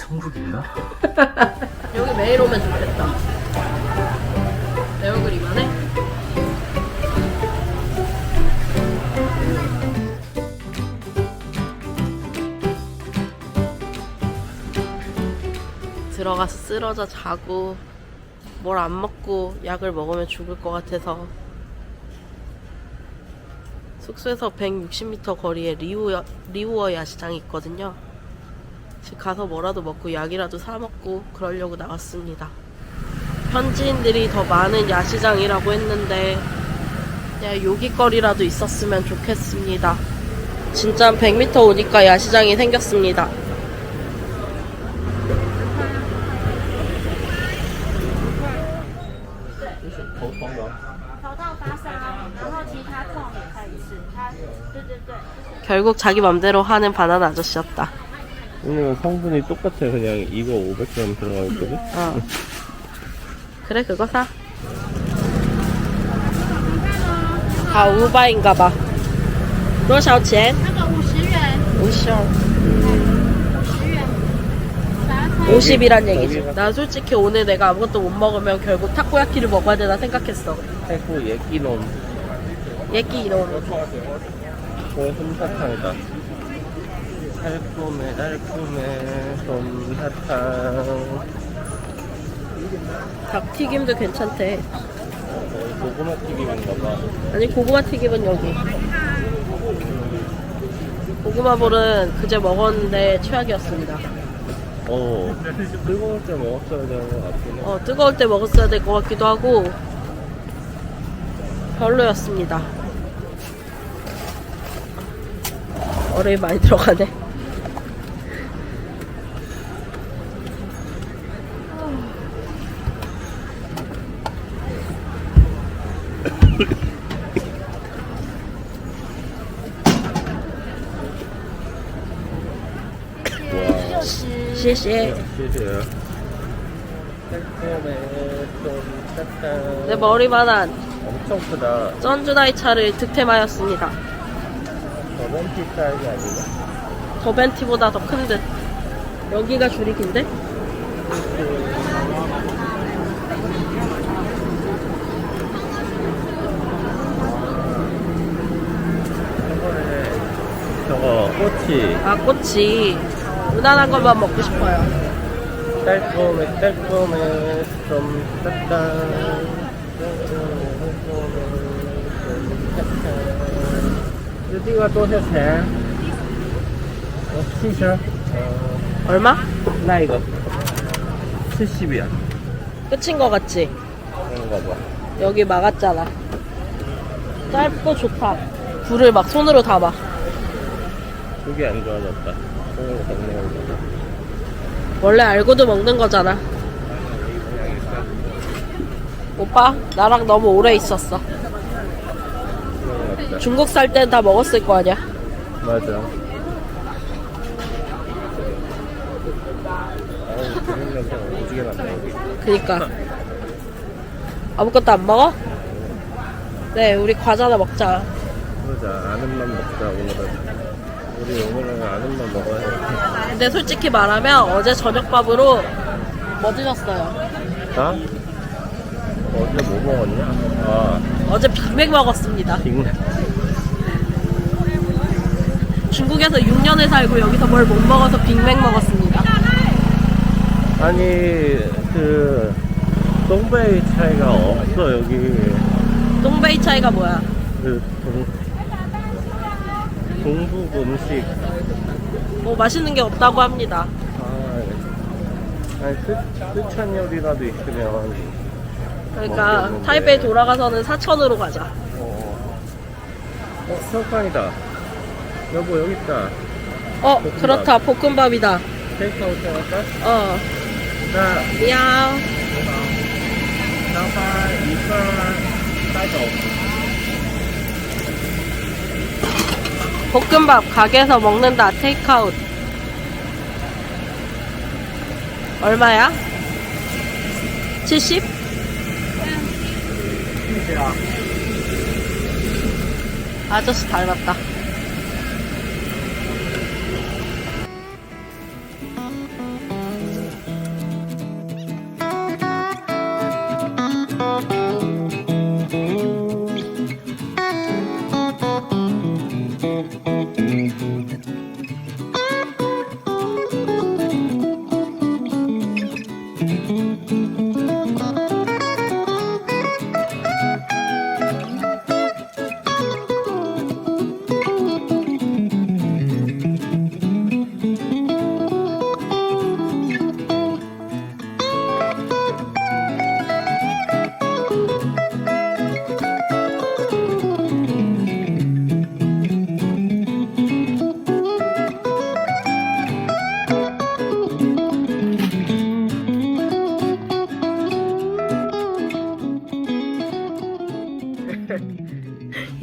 천국인가? 여기 매일 오면 좋겠다. 내 얼굴 이만해? 들어가서 쓰러져 자고 뭘 안 먹고 약을 먹으면 죽을 것 같아서 숙소에서 160m 거리에 리우어, 리우어 야시장이 있거든요. 집 가서 뭐라도 먹고 약이라도 사 먹고 그러려고 나왔습니다. 현지인들이 더 많은 야시장이라고 했는데 그냥 요깃거리라도 있었으면 좋겠습니다. 진짜 100m 오니까 야시장이 생겼습니다. 결국 자기 맘대로 하는 바나나 아저씨였다. 오늘 성분이 똑같아. 그냥 이거 500g 들어가 있거든. 어. 그래 그거 사. 다 우바인가 봐. 多少钱?那个五十元， 50. 五十元，把它拆。 50이란 얘기지. 여기가- 나 솔직히 오늘 내가 아무것도 못 먹으면 결국 타코야키를 먹어야 되나 생각했어. 태국 예끼놈. 얘기 이런. 그 솜사탕이다. 달콤해 달콤해 솜사탕. 닭튀김도 괜찮대. 어, 고구마 튀김인가 봐. 아니 고구마 튀김은 여기. 고구마 볼은 그제 먹었는데 최악이었습니다. 어, 뜨거울 때 먹었어야 되는 것 같긴 해. 어 뜨거울 때 먹었어야 될 것 같기도 하고 별로였습니다. 얼음이 많이 들어가네. 谢谢。 시시해. 달콤해 솜사탕. 내 머리만한 엄청 크다. 쩐주다이 차를 득템하였습니다. 저번 티 사이즈 아니야? 더벤티보다 더 큰 듯. 여기가 줄이 긴데? 저번에 저거 꼬치 아, 꽃이. 무난한 것만 먹고 싶어요. 달콤해 달콤해 좀 따뜻한. 루디가 또 해세. 어, 티셔? 얼마? 나 이거. 70이야. 끝인 거 같지? 그런가 봐. 여기 막았잖아. 짧고 좋다. 불을 막 손으로 담아. 그게 안 좋아졌다. 그런 거 때문에 그런가 봐. 원래 알고도 먹는 거잖아. 오빠, 나랑 너무 오래 있었어. 중국 살 땐 다 먹었을 거 아니야? 맞아. 아우, 기름 오지게. 그니까. 아무것도 안 먹어? 네, 우리 과자나 먹자. 그러자, 아는 맛 먹자, 오늘은. 우리 오늘은 아는 맛 먹어야 돼. 근데 솔직히 말하면 어제 저녁밥으로 뭐 드셨어요? 나? 어제 뭐 먹었냐? 아, 어제 빅맥 먹었습니다. 빅 중국에서 6년을 살고 여기서 뭘 못 먹어서 빅맥 먹었습니다. 아니, 그, 동베이 차이가 없어, 여기. 동베이 차이가 뭐야? 그, 동, 동북 음식. 뭐 맛있는 게 없다고 합니다. 아, 아니, 스, 스촨 요리라도 있으면. 그러니까 먹겠는데. 타이베이 돌아가서는 사천으로 가자. 어, 어, 새우깡이다. 여보, 여기 있다. 어, 볶음밥. 그렇다. 볶음밥이다. 테이크아웃 할까? 어, 나, 미안. 拿花一份带走。 볶음밥 가게에서 먹는다 테이크아웃 얼마야? 70? 아저씨 닮았다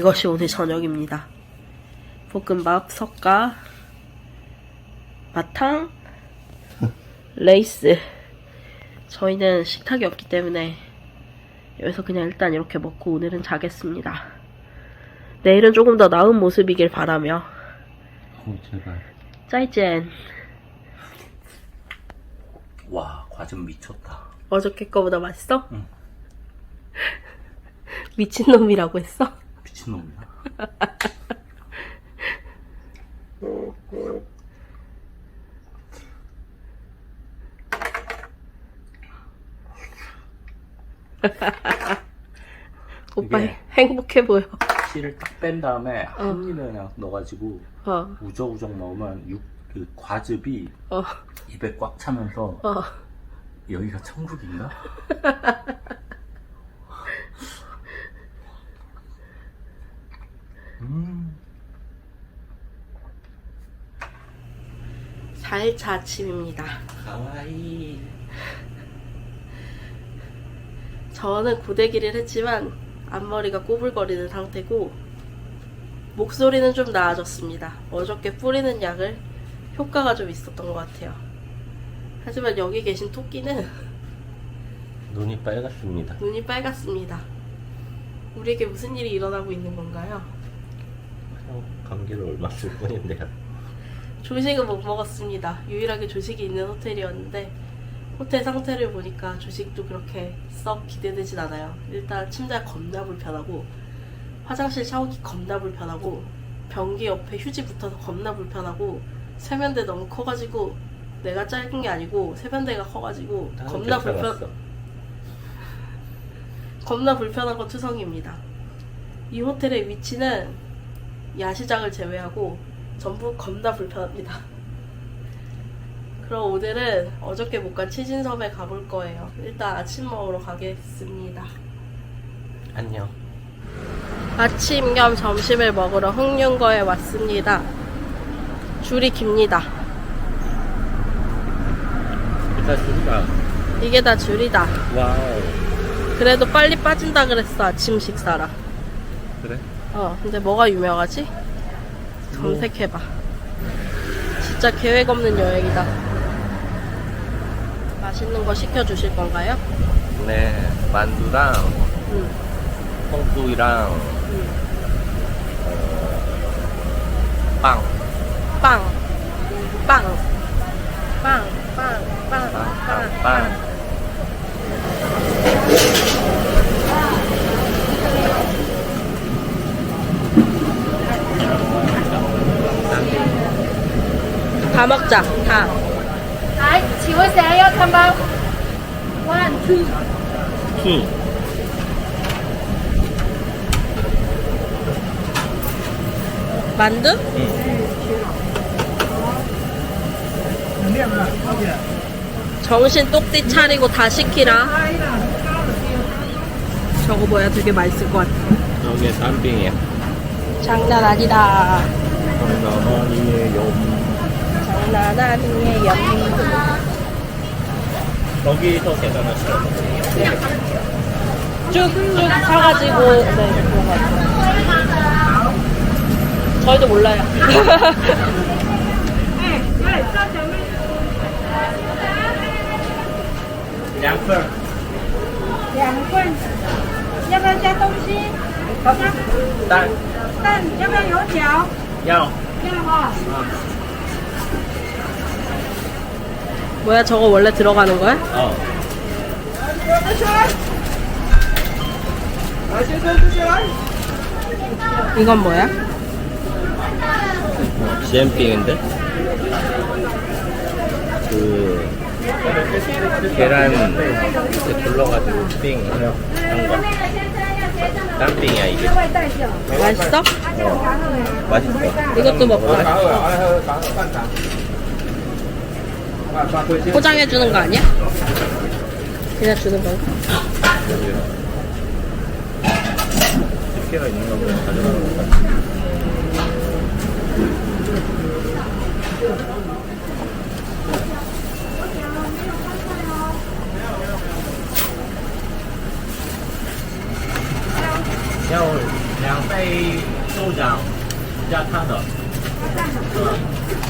이것이 오늘 저녁입니다. 볶음밥, 석가, 마탕, 레이스. 저희는 식탁이 없기 때문에 여기서 그냥 일단 이렇게 먹고 오늘은 자겠습니다. 내일은 조금 더 나은 모습이길 바라며 어, 제발. 짜이젠 와 과즙 미쳤다 어저께 거보다 맛있어? 응. 미친놈이라고 했어? 미친놈이야 오빠 이게- 행복해 보여. 씨를 딱 뺀 다음에 한 입에 그냥 넣어가지고 어, 우적우적 넣으면 육, 그 과즙이 어, 입에 꽉 차면서 어. 여기가 천국인가? 음 4일차 아침입니다. 가와이 저는 고데기를 했지만 앞머리가 꼬불거리는 상태고 목소리는 좀 나아졌습니다. 어저께 뿌리는 약을 효과가 좀 있었던 것 같아요. 하지만 여기 계신 토끼는 눈이 빨갛습니다. 눈이 빨갛습니다. 우리에게 무슨 일이 일어나고 있는 건가요? 감기를 얼마 쓸 뿐인데요. 조식은 못 먹었습니다. 유일하게 조식이 있는 호텔이었는데 호텔 상태를 보니까 조식도 그렇게 썩 기대되진 않아요. 일단 침대가 겁나 불편하고 화장실 샤워기 겁나 불편하고 변기 옆에 휴지 붙어서 겁나 불편하고 세면대 너무 커가지고 내가 짧은 게 아니고 세면대가 커가지고 나는 겁나 불편. 겁나 불편한 건 투성입니다. 이 호텔의 위치는 야시장을 제외하고 전부 겁나 불편합니다. 그럼 오늘은 어저께 못 간 치진섬에 가볼 거예요. 일단 아침 먹으러 가겠습니다. 안녕. 아침 겸 점심을 먹으러 홍윤거에 왔습니다. 줄이 깁니다. 일단 줄이가. 이게 다 줄이다. 와우. 그래도 빨리 빠진다 그랬어, 아침 식사라. 그래? 어, 근데 뭐가 유명하지? 검색해봐. 진짜 계획 없는 여행이다. 맛있는 거 시켜주실 건가요? 네. 만두랑 응, 콩국이랑 응. 빵. 빵. 빵. 빵. 빵. 빵. 빵. 빵. 빵. 다 먹자. 다. 아이, 지워세요. 한번. 원, 투. 투. 만두? 응. 정신 똑띠 차리고 다 시키라. 저거 뭐야? 되게 맛있을 것 같아. 여기 쌈빙이야. 장난 아니다. 장난아니에요. 장난 아니에요. 여기서 계산하시면 쭉쭉 사가지고 네 들어가요. 저희도 몰라요. 两份。两份，要不要加东西？加蛋蛋，要不要油条？要。要哈。 뭐야 저거 원래 들어가는 거야? 어. 이건 뭐야? 지엠빙인데? 그 계란 이렇게 둘러가지고 빙한 거. 땀빙이야 이게. 맛있어? 맛있어. 이것도 먹자. 포장해 주는 거 아니야? 그냥 주는 거. 就两杯豆浆加汤的，喝。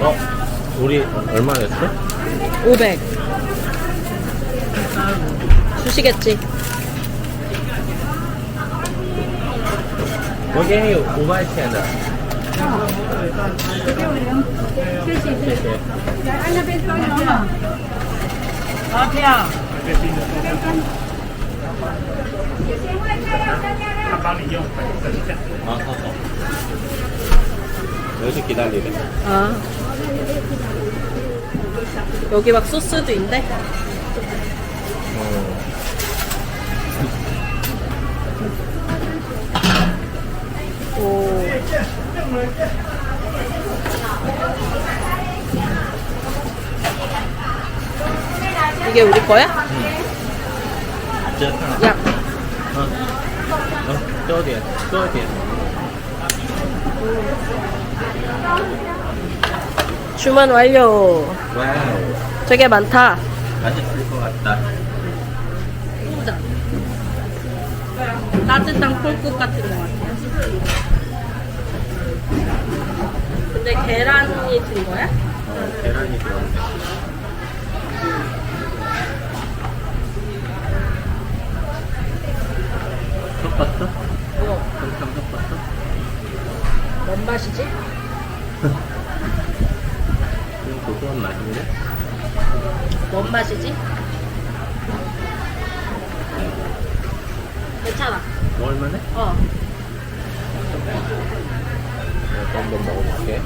어? 우리 얼마였어? 500 주시겠지 여기 오바이티한다 老铁。 谢。来，按那边都有吗？아, 어, 어. 여기서 기다리래. 아. 여기 막 소스도 있네? 어. 오. 이게 우리 거야? 자, 야, 어. 어, 多点,多点. 주문 완료. 와우. 되게 많다. 맛있을 것 같다. 보자. 따뜻한 콜국 같은 거 같아. 근데 계란이 든 거야? 어, 계란이 들어있네. 섞었어? 어. 엄청 섞었어? 뭔 맛이지? 좀 고소한 맛인데? 뭔 맛이지? 괜찮아. 먹을만해? 어, 이거 한번 먹어볼게.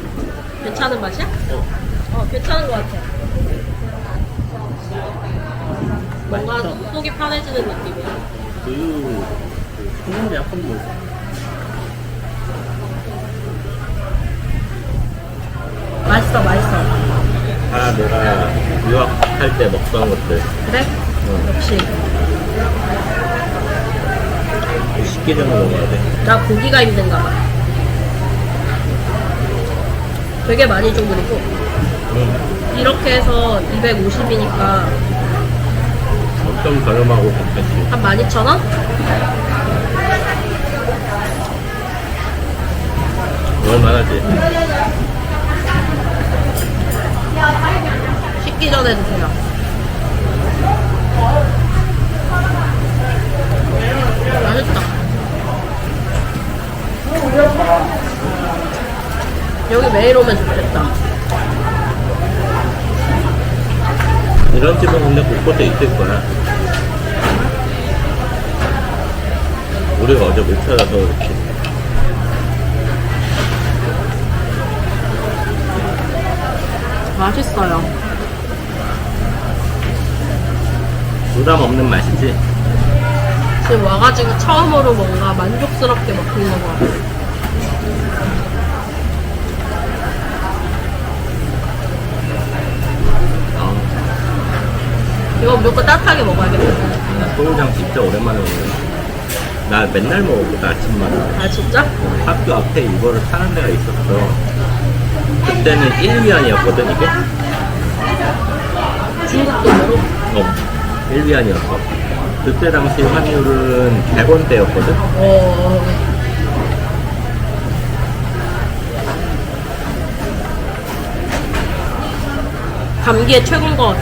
괜찮은 맛이야? 어, 어, 괜찮은 것 같아. 뭔가 맛있어. 속이 편해지는 느낌이야. 우유, 그, 소금 약간 뭐. 맛있어, 맛있어. 다 내가 유학할 때 먹던 것들. 그래? 응. 역시. 식기 전에 먹어야 돼. 나 고기가 힘든가 봐. 되게 많이 줘, 그리고. 응. 이렇게 해서 250이니까 엄청 저렴하고 괜찮지. 한 12,000원? 먹을만하지. 식기 전에 드세요. 맛있다. 여기 매일 오면 좋겠다. 이런 집은 근데 곳곳에 있을 거야. 우리가 어제 못 찾아서 그렇지. 맛있어요. 부담 없는 맛이지. 지금 와가지고 처음으로 뭔가 만족스럽게 먹는 거 같아. 어, 이거 무조건 따뜻하게 먹어야겠다. 나 소울장 진짜 오랜만에 먹네. 나 맨날 먹었거든, 아침마다. 아, 진짜? 어, 학교 앞에 이거를 파는 데가 있었어. 그때는 1위안이었거든, 이게? 중국 돈으로? 어, 1위안이었어. 그때 당시 환율은 100원대였거든? 어. 감기에 최고인 것 같아.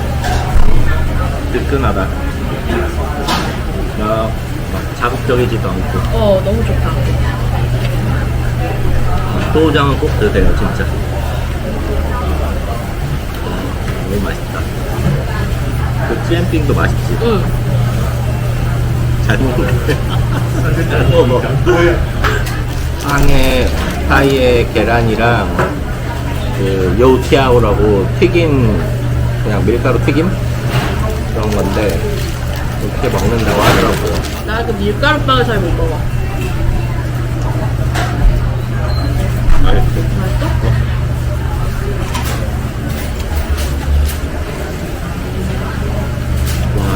뜨끈하다. 나, 막 자극적이지도 않고. 어, 너무 좋다. 소우장은 꼭 드세요, 진짜. 너무 맛있다. 그 찌엠핑도 맛있지. 응. 잘 먹네. 잘 먹어. 빵에 사이에 계란이랑 그 요티아오라고 튀김 그냥 밀가루 튀김 그런 건데 이렇게 먹는다고 하더라고요. 나 그 밀가루 빵을 잘 못 먹어.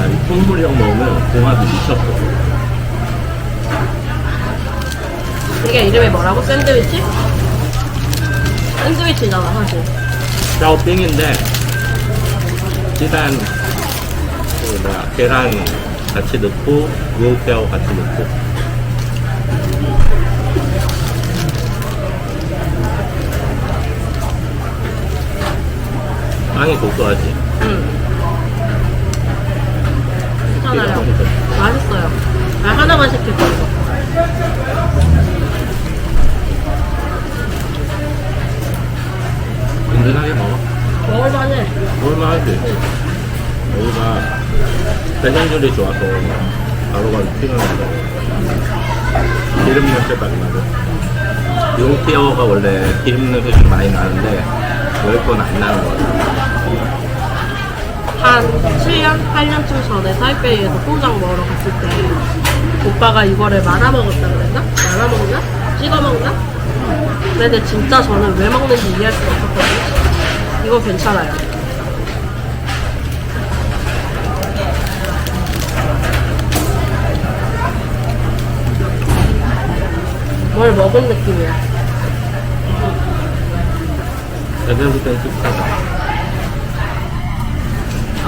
와, 이 콩물이랑 먹으면 궁합이 미쳤어. 이게 이름이 뭐라고? 샌드위치? 샌드위치잖아 사실 샤오빙인데 계란 그 뭐야 계란 같이 넣고 우엉뼈 같이 넣고 빵이 고소하지. 응 괜찮아요 맛있어. 맛있어요 나 하나만 시킬 거예요 든든하게 먹어. 먹을만해 먹을만하지. 여기가 배장률이 좋아서 바로바로 튀어나온다. 기름 냄새 많이 나고. 용티어가 원래 기름 냄새 좀 많이 나는데 여기 건안 나는 거 같아. 한 7년? 8년쯤 전에 타이베이에서 콩장 먹으러 갔을 때 오빠가 이거를 말아 먹었다 그랬나? 말아 먹나? 찍어 먹나? 근데 진짜 저는 왜 먹는지 이해할 수가 없었거든요 이거 괜찮아요 뭘 먹은 느낌이야 된 식사다.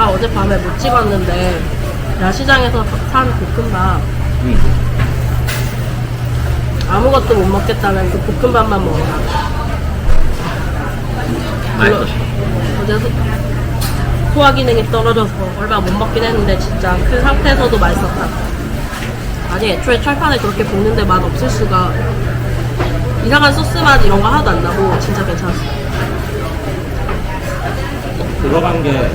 아 어젯밤에 못 찍었는데 야시장에서 산 볶음밥 응. 아무것도 못 먹겠다면 그 볶음밥만 먹어. 맛있었어. 어제 소- 소화 기능이 떨어져서 얼마 못 먹긴 했는데 진짜 그 상태에서도 맛있었다. 아니 애초에 철판에 그렇게 볶는데 맛 없을 수가 이상한 소스 맛 이런 거 하나도 안 나고 진짜 괜찮았어. 들어간 게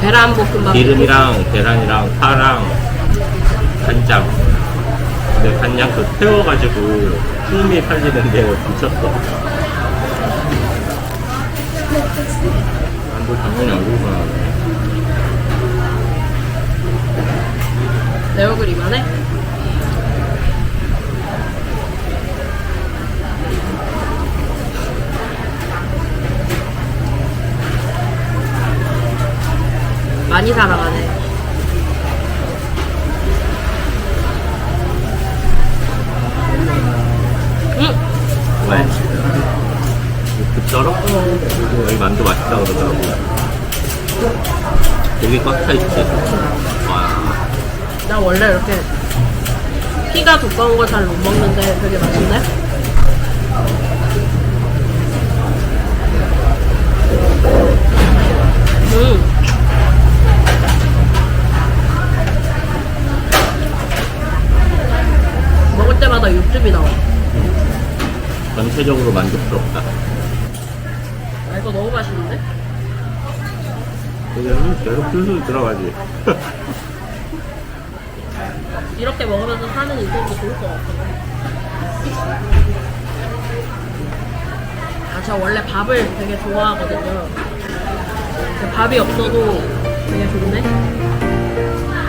계란 볶음밥. 기름이랑 계란이랑 파랑 간장. 근데 간장 그 태워가지고 풍미 살리는 게 미쳤어. 난뭐 당연히 얼굴 나네. 내 얼굴 이만해? 많이. 응! 왜? 그처럼? 여기 만두 맛있다 그러더라고. 여기 꽉 차있지. 와. 나 원래 이렇게 피가 두꺼운 걸 잘 못 먹는데 되게 맛있네. 음. 먹을 때마다 육즙이 나와. 전체적으로 만족스럽다. 아, 이거 너무 맛있는데? 그냥 계속 술술 들어가지. 이렇게 먹으면서 사는 인생도 좋을 것 같아. 아, 저 원래 밥을 되게 좋아하거든요. 밥이 없어도 되게 좋네.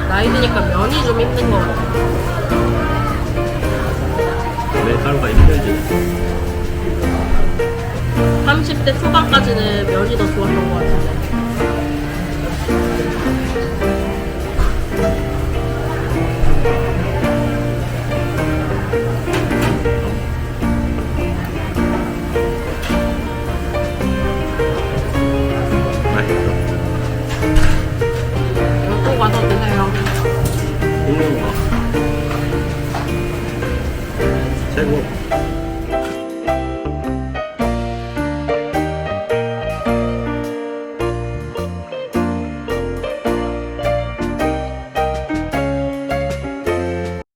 나이 드니까 면이 좀 힘든 것 같아. 밀가루가 힘들지. 30대 초반까지는 면이 더 좋았던 것 같은데.